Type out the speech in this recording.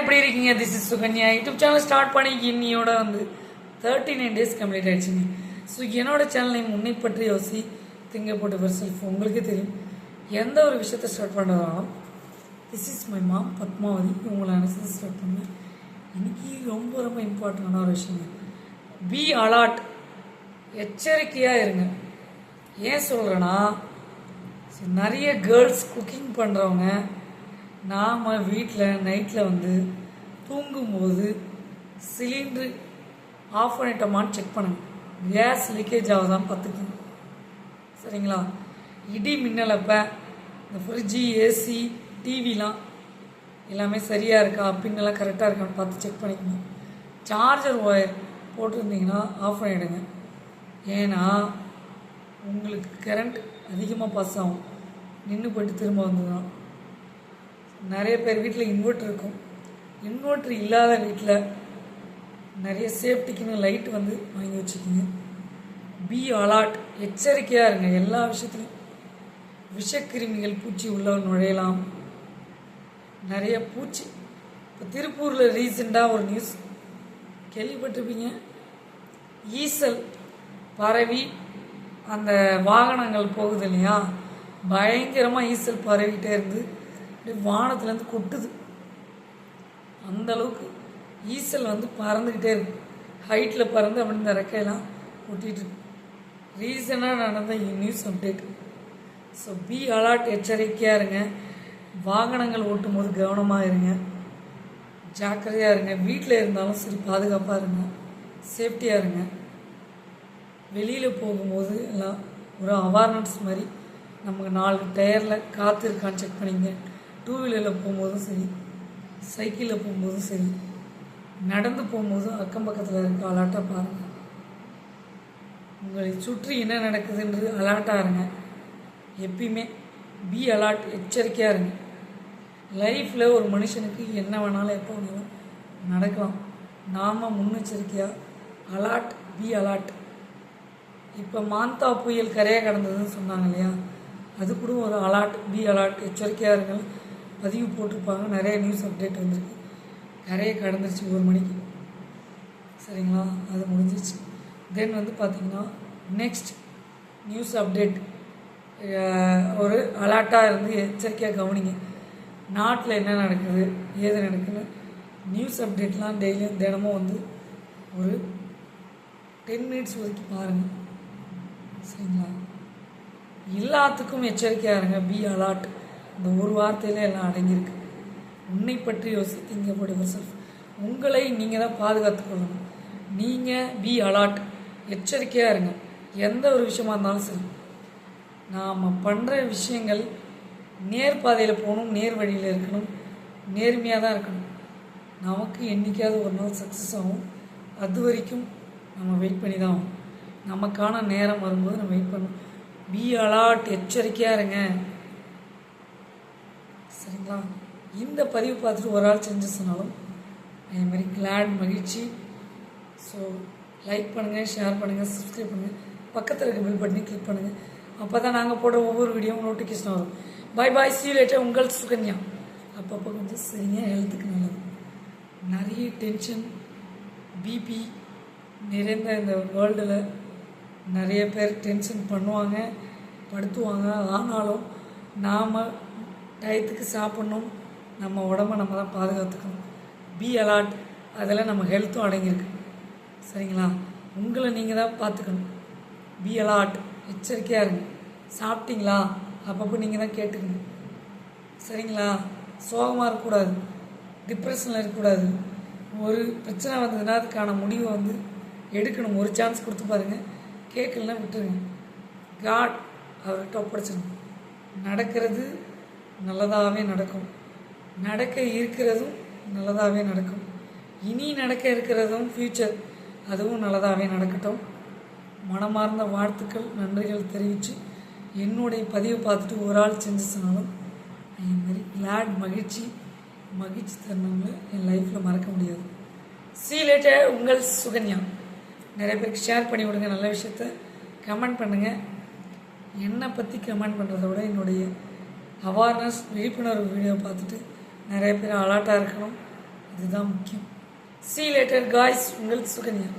எப்படி இருக்கீங்க? This is Sukanya. YouTube channel start பண்ணி இன்னியோட வந்து தேர்ட்டி நைன் டேஸ் கம்ப்ளீட் ஆயிடுச்சுங்க. ஸோ என்னோட சேனலை உன்னை பற்றி யோசி திங்க போட்டு பெர்செல்ஃப் உங்களுக்கே தெரியும். எந்த ஒரு விஷயத்த start பண்ணுறதாலும் this is my mom Padmavathi. உங்களை நினச்சது ஸ்டார்ட் பண்ணேன். இன்னைக்கு ரொம்ப ரொம்ப இம்பார்ட்டண்டான ஒரு விஷயங்க. பி அலாட் எச்சரிக்கையாக இருங்க. ஏன் சொல்கிறேன்னா நிறைய கேர்ள்ஸ் குக்கிங் பண்ணுறவங்க நாம் வீட்டில் நைட்டில் வந்து தூங்கும்போது சிலிண்ட்ரு ஆஃப் பண்ணிட்டோமான்னு செக் பண்ணுங்க. கேஸ் லீக்கேஜ் ஆகுதான் பார்த்துக்கோங்க. சரிங்களா? இடி மின்னலப்ப இந்த ஃப்ரிட்ஜு ஏசி டிவிலாம் எல்லாமே சரியாக இருக்கா? பின்னெல்லாம் கரெக்டாக இருக்கான்னு பார்த்து செக் பண்ணிக்கணும் சார்ஜர் ஒயர் போட்டிருந்தீங்கன்னா ஆஃப் பண்ணிவிடுங்க ஏன்னா உங்களுக்கு கரண்ட் அதிகமாக பாஸ் ஆகும். நின்று போயிட்டு திரும்ப வந்துடும் நிறைய பேர் வீட்டில் இன்வெர்ட்ரு இருக்கும். இன்வெர்ட்ரு இல்லாத வீட்டில் நிறைய சேஃப்டிக்குன்னு லைட் வந்து வாங்கி வச்சுக்கோங்க. பி அலாட் எச்சரிக்கையாக இருங்க. எல்லா விஷயத்துலையும் விஷக்கிருமிகள் பூச்சி உள்ள நுழையலாம். நிறைய பூச்சி. இப்போ திருப்பூரில் ரீசெண்டாக ஒரு நியூஸ் கேள்விப்பட்டிருப்பீங்க? ஈசல் பரவி அந்த வாகனங்கள் போகுது இல்லையா? பயங்கரமாக ஈசல் பரவிட்டே இருந்து அப்படியே வானத்துலேருந்து கொட்டுது. அந்த அளவுக்கு ஈசல் வந்து பறந்துக்கிட்டே இருக்கு. ஹைட்டில் பறந்து அப்படி இந்த ரெக்கையெல்லாம் கொட்டிகிட்டு இருக்கு. ரீசனாக நடந்த news update so be alert எச்சரிக்கையாக இருங்க. வாகனங்கள் ஓட்டும் போது கவனமாக இருங்க. ஜாக்கிரதையாக இருங்க. வீட்டில் இருந்தாலும் சரி பாதுகாப்பாக இருங்க. சேஃப்டியாக இருங்க. வெளியில் போகும்போது எல்லாம் ஒரு அவேர்னஸ் மாதிரி நமக்கு நாலு டயரில் காற்று இருக்கான்னு செக் பண்ணிங்க டூ வீலரில் போகும்போதும் சரி சைக்கிளில் போகும்போதும் சரி நடந்து போகும்போதும் அக்கம் பக்கத்தில் இருக்க அலாட்டாக பாருங்கள் உங்களை சுற்றி என்ன நடக்குதுன்றது அலாட்டாக இருங்க. எப்பயுமே பி அலாட் எச்சரிக்கையாக இருங்க. லைஃப்பில் ஒரு மனுஷனுக்கு என்ன வேணாலும் எப்போ வேணாலும் நடக்கலாம். நாம் முன்னெச்சரிக்கையாக அலாட் பி அலாட் இப்போ மாந்தா புயல் கரையை கடந்ததுன்னு சொன்னாங்க இல்லையா? அது கூட ஒரு அலாட் பி அலாட் எச்சரிக்கையாக இருங்கள். பதிவு போட்டிருப்பாங்க. நிறைய நியூஸ் அப்டேட் வந்திருக்கு. நிறைய கடந்துருச்சு ஒரு மணிக்கு. சரிங்களா? அது முடிஞ்சிச்சு தென் வந்து பார்த்திங்கன்னா நெக்ஸ்ட் நியூஸ் அப்டேட் ஒரு அலாட்டாக இருந்து எச்சரிக்கையாக கவனிங்க. நாட்டில் என்ன நடக்குது? ஏது நடக்குது நியூஸ் அப்டேட்லாம் டெய்லியும் தினமும் வந்து ஒரு டென் மினிட்ஸ் ஒதுக்கி பாருங்கள் சரிங்களா? எல்லாத்துக்கும் எச்சரிக்கையாக இருங்க. பி அலாட் இந்த ஒரு வார்த்தையிலே எல்லாம் அடங்கியிருக்கு. உன்னை பற்றி யோசித்தீங்க படுவர் செல்ஃப் உங்களை நீங்கள் தான் பாதுகாத்து கொள்ளணும். நீங்கள் பி அலாட் எச்சரிக்கையாக இருங்க. எந்த ஒரு விஷயமா இருந்தாலும் சரி. நாம் பண்ணுற விஷயங்கள் நேர் பாதையில் போகணும் நேர் வழியில் இருக்கணும். நேர்மையாக தான் இருக்கணும். நமக்கு என்றைக்காவது ஒரு நாள் சக்ஸஸ் ஆகும். அது வரைக்கும் நம்ம வெயிட் பண்ணி தான் ஆகும் நமக்கான நேரம் வரும்போது நம்ம வெயிட் பண்ணணும். பி அலாட் எச்சரிக்கையாக இருங்க. சரிங்களா? இந்த பதிவு பார்த்துட்டு ஒரு ஆள் செஞ்சு சொன்னாலும் அதே மாதிரி கிளாட் மகிழ்ச்சி. ஸோ லைக் பண்ணுங்கள் ஷேர் பண்ணுங்கள் சப்ஸ்கிரைப் பண்ணுங்கள் பக்கத்தில் இருக்க பில் பட்டனை கிளிக் பண்ணுங்கள் அப்போ தான் நாங்கள் போட ஒவ்வொரு வீடியோவும் நோட்டிஃபிகேஷன் வரும். பாய் பாய் சீ லேட்டாக உங்கள் சுகன்யா. அப்பப்போ கொஞ்சம் சரிங்க ஹெல்த்துக்கு நல்லது. நிறைய டென்ஷன் பிபி நிறைந்த இந்த வேர்ல்டில் நிறைய பேர் டென்ஷன் பண்ணுவாங்க படுத்துவாங்க. ஆனாலும் நாம் டயத்துக்கு சாப்பிட்ணும். நம்ம உடம்ப நம்ம தான் பாதுகாத்துக்கணும். பி அலாட் அதில் நம்ம ஹெல்த்தும் அடங்கியிருக்கு. சரிங்களா? உங்களை நீங்கள் தான் பார்த்துக்கணும். பி அலாட் எச்சரிக்கையாக இருங்க. சாப்பிட்டீங்களா? அப்பப்போ நீங்கள் தான் கேட்டுக்கணும். சரிங்களா? சோகமாக இருக்கக்கூடாது. டிப்ரெஷனில் இருக்கக்கூடாது. ஒரு பிரச்சனை வந்ததுன்னா அதுக்கான முடிவை வந்து எடுக்கணும். ஒரு சான்ஸ் கொடுத்து பாருங்கள் கேட்கலன்னா விட்டுருங்க. காட் அவர்கிட்ட ஒப்படைச்சிருங்க. நடக்கிறது நல்லதாகவே நடக்கும். நடக்க இருக்கிறதும் நல்லதாகவே நடக்கும். இனி நடக்க இருக்கிறதும் ஃப்யூச்சர் அதுவும் நல்லதாகவே நடக்கட்டும். மனமார்ந்த வாழ்த்துக்கள் நன்றிகள் தெரிவித்து என்னுடைய பதிவு பார்த்துட்டு ஒரு ஆள் செஞ்சு சொன்னாலும் அதே மாதிரி கிளாட் மகிழ்ச்சி மகிழ்ச்சி தருணங்களை என் லைஃப்பில் மறக்க முடியாது. சீ லேட்டர் உங்கள் சுகன்யா. நிறைய பேருக்கு ஷேர் பண்ணி விடுங்க நல்ல விஷயத்த. கமெண்ட் பண்ணுங்கள் என்னை பற்றி கமெண்ட் பண்ணுறத விட என்னுடைய அவேர்னஸ் விழிப்புணர்வு வீடியோ பார்த்துட்டு நிறைய பேர் அலர்ட்டாக இருக்கணும். இதுதான் முக்கியம். சி லேட்டர் காய்ஸ் உங்கள் சுகன்யா.